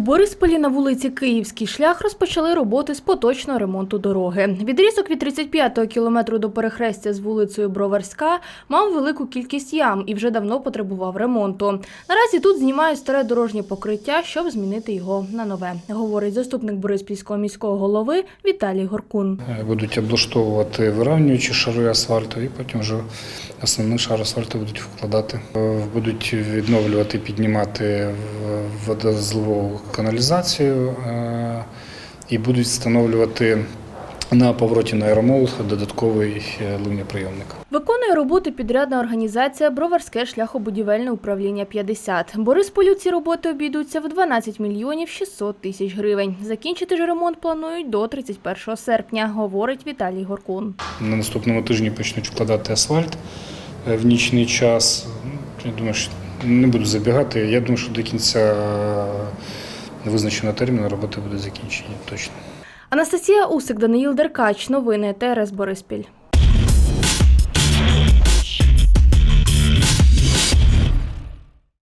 У Борисполі на вулиці Київський шлях розпочали роботи з поточного ремонту дороги. Відрізок від 35-го кілометру до перехрестя з вулицею Броварська мав велику кількість ям і вже давно потребував ремонту. Наразі тут знімають старе дорожнє покриття, щоб змінити його на нове, говорить заступник Бориспільського міського голови Віталій Горкун. Е, Будуть облаштовувати виравнюючі шари асфальту і потім вже основний шар асфальту будуть вкладати. Е, Будуть відновлювати, піднімати водозливову каналізацію е, і будуть встановлювати на повороті на аеромол додатковий е, ливнеприйомник. Виконує роботи підрядна організація Броварське шляхобудівельне управління 50. Борисполю ці роботи обійдуться в 12 мільйонів 600 тисяч гривень. Закінчити ж ремонт планують до 31 серпня, говорить Віталій Горкун. На наступному тижні почнуть вкладати асфальт е, в нічний час. Ну, Я думаю, що не буду забігати. Я думаю, що до кінця визначеного терміну роботи буде закінчені точно. Анастасія Усик, Даниїл Деркач. Новини ТРС Бориспіль.